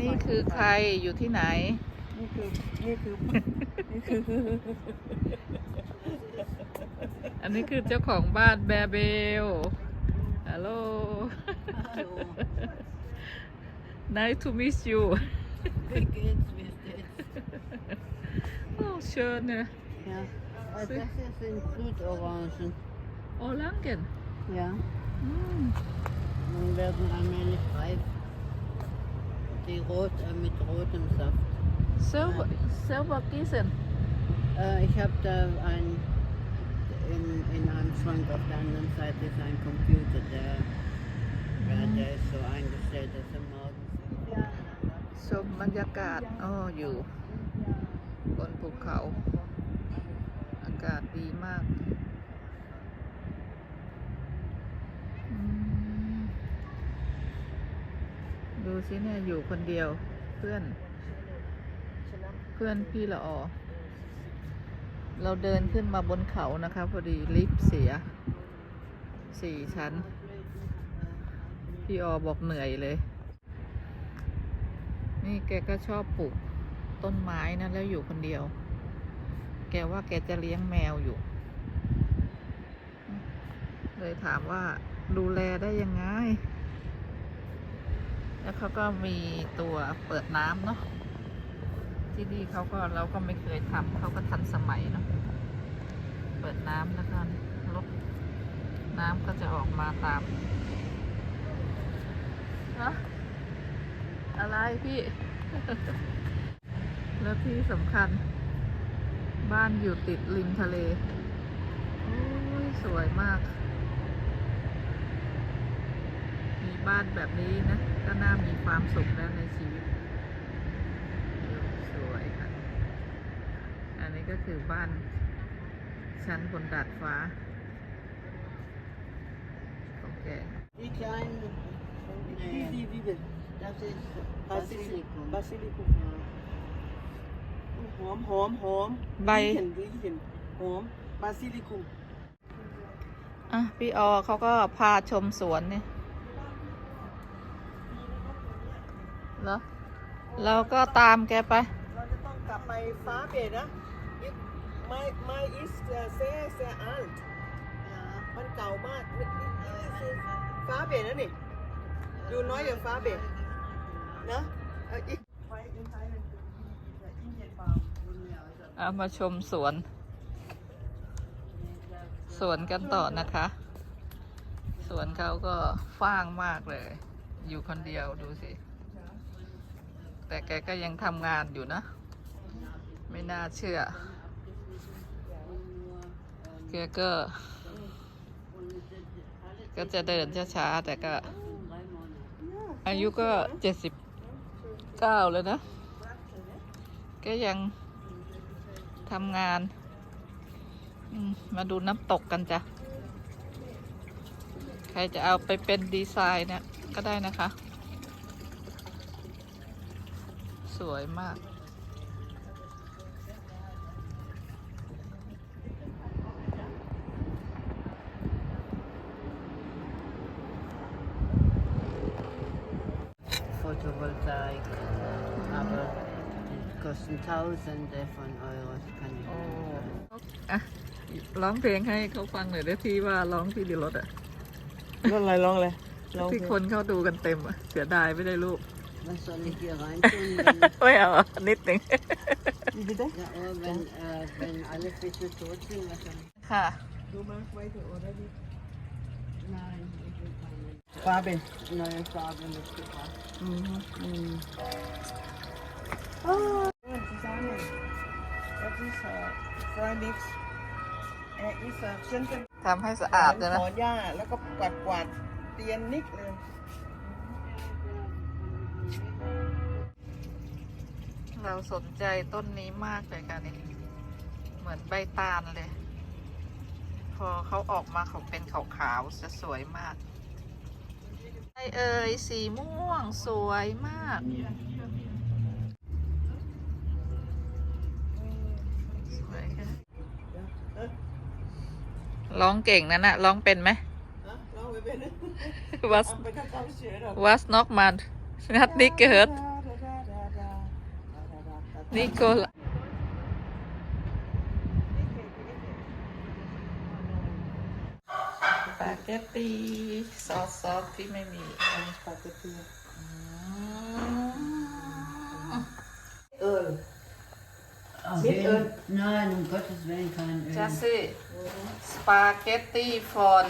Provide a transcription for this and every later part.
นี่คือใครอยู่ที่ไหน นี่คือ นี่คือ นี่คือ อันนี้คือเจ้าของบ้านแบเบล ฮัลโหล nice to meet you Wie geht's, wie steht's? oh schön Ja. Also Sie- das hier sind Blutorangen. oh Langen Ja. hm. Dann werden allmählich reif. Die rot äh, mit rotem Saft. Silber, Silber Gießen Äh, ich habe da ein in, in einem Schrank auf der anderen Seite ist ein Computer, der, ja, der ist so eingestellt, dass er morgens. ชมบรรยากาศอ้ออยู่ บนภูเขา อากาศดีมาก ูซิเนี่ยอยู่คนเดียวเพื่อน เพื่อนพี่ละออเราเดินขึ้นมาบนเขานะคะพอดีลิฟต์เสียสี่ชั้น พี่ออบอกเหนื่อยเลย นี่แกก็ชอบปลูกต้นไม้นะแล้วอยู่คนเดียว แกว่าแกจะเลี้ยงแมวอยู่ เลยถามว่าดูแลได้ยังไง แล้วเขาก็มีตัวเปิดน้ำเนาะที่นี่เขาก็เราก็ไม่เคยทำเขาก็ทันสมัยเนาะเปิดน้ำแล้วก็ลดน้ำก็จะออกมาตามฮะอะไรพี่ แล้วที่สำคัญ บ้านอยู่ติดริมทะเล โอ้ย สวยมาก มี บ้านแบบนี้นะ ก็น่ามีความสุขแล้วในชีวิต สวยค่ะ อันนี้ก็คือบ้านชั้นบนดาดฟ้าของแก Die kleinen. Die, die, die, die. Das ist Basilikum. Basilikum. หอมหอมหอมใบ เห็นดีเห็นหอมบาซิลิคุม อะ พี่ออเขาก็พาชมสวนเนี่ย เหรอเราก็ตามแกไป เราจะต้องกลับไปฟ้าเบดนะ It my my is uh, say say alt Ja. มันเก่ามากนี่นี่นี่ฟ้าเบดนะนี่ดูน้อยอย่างฟ้าเบดนะเอ่ออีกไปอินไทยเลยอินเดียนฟาร์มเอามาชมสวน สวนกันต่อนะคะ สวนเขาก็ฟ้างมากเลย อยู่คนเดียวดูสิ แต่แกก็ยังทำงานอยู่นะ ไม่น่าเชื่อ แกก็ ก็จะเดินช้าๆ แต่ก็ อายุก็เจ็ดสิบเก้าแล้วนะ ก็ยังทำงานมาดูน้ำตกกันจ้ะ ใครจะเอาไปเป็นดีไซน์เนี่ยก็ได้นะคะ สวยมาก Photovoltaik. Aber die kosten Tausende von Euros. Kann ich โอ้ nicht. อะร้องเพลงให้เขาฟังหน่อยได้ที่ว่าร้องที่ดีรถอะร้องอะไรร้องอะไรร้องที่คนเขาดูกันเต็มอะเสียดายไม่ได้รูป Was soll ich hier reintun? Wenn, ไม่เอานิดหนึ่ง Wie bitte? ja, aber wenn, äh, wenn alle Fische tot sind, was soll ich? ค่ะ Du magst weiter, oder? Nein, ich will keine Farbe. neue Farbe mitgebracht. Mhm. Ah, Susanne. Das ist äh, Freimix. Er ist äh, schön เป็นทำให้สะอาดเลยนะถอนหญ้าแล้วก็กวาดกวาดเตียนนิดเลย เราสนใจต้นนี้มากเลยค่ะนี่เหมือนใบตาลเลย พอเขาออกมาเขาเป็นขาวๆจะสวยมากไอเอ่ยสีม่วงสวยมาก สวยค่ะร้องเก่งนั่นนะร้องเป็นไหมฮะลองไปเป็น Was เอาไปทำความเฉยหรอ Was noch mal hat nicht gehört นี่ก็ละสปาเกตตีซอสซอสที่ไม่มีสปาเกตตี้อืมเออ Oh, Mit Öl? Öl? Nein, um Gottes Willen kein Öl. จัสซี่สปาเกตตีฟอน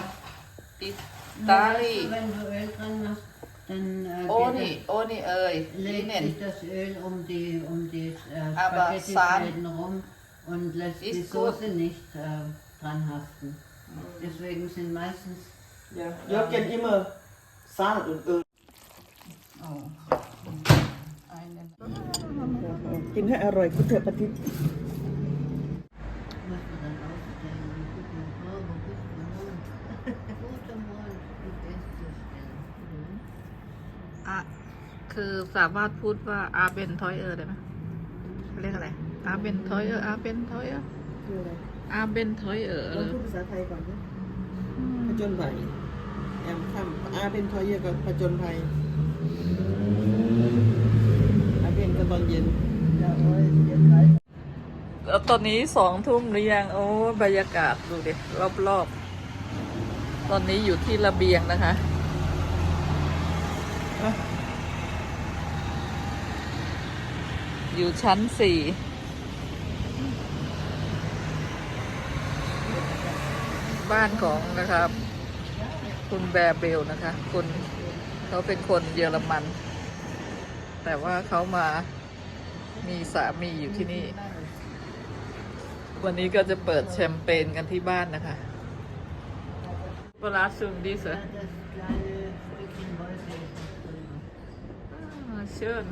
อิ Na, ตา weißt ลี du, wenn du Öl dran machst, dann äh, โอ geht นี่โอนี่เอ่ย das, ลิ legt เนน sich das Öl um die, um die äh, Aber Spaghetti-Fäden rum und lässt die Ist gut. Soße nicht äh, dran haften. Deswegen sind meistens เดี๋ยวเดี๋ยวกินอีเมอร์ซ่าหรือเออโอ้ไอ้นั่นกินให้อร่อยคุณเถอะปฏิ คือสามารถพูดว่าอาเบนทอยเออร์ได้ไหมเรียกอะไร อาเบนทอยเออร์อาเบนทอยเออร์คืออะไรอาเบนทอยเออร์ลองพูดภาษาไทยก่อนดิผจญภัยแอมค่ำอาเป็นทอยเยอะกับผจญภัยอาเป็นก็ตอนเย็นแล้วตอนนี้สองทุ่มหรือยัง โอ้บรรยากาศดูดิรอบๆ ตอนนี้อยู่ที่ระเบียงนะคะ อยู่ชั้นสี่บ้านของนะครับ คุณแบร์เบลนะคะคุณเขาเป็นคนเยอรมัน แต่ว่าเขามามีสามีอยู่ที่นี่ วันนี้ก็จะเปิดแชมเปญกันที่บ้านนะคะเวลาซูมดีสิเชิญ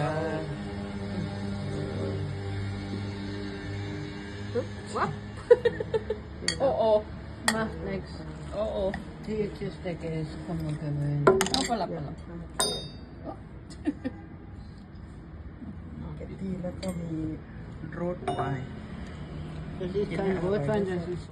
าวับโอ้โอ้ Macht nichts. โอ้โอ้ Die Tischdecke ist, kann man gewöhnen. เอาไปละไปละสปาเกตตี้แล้วก็มีโรสไวน์ Das ist kein Rotwein, das ist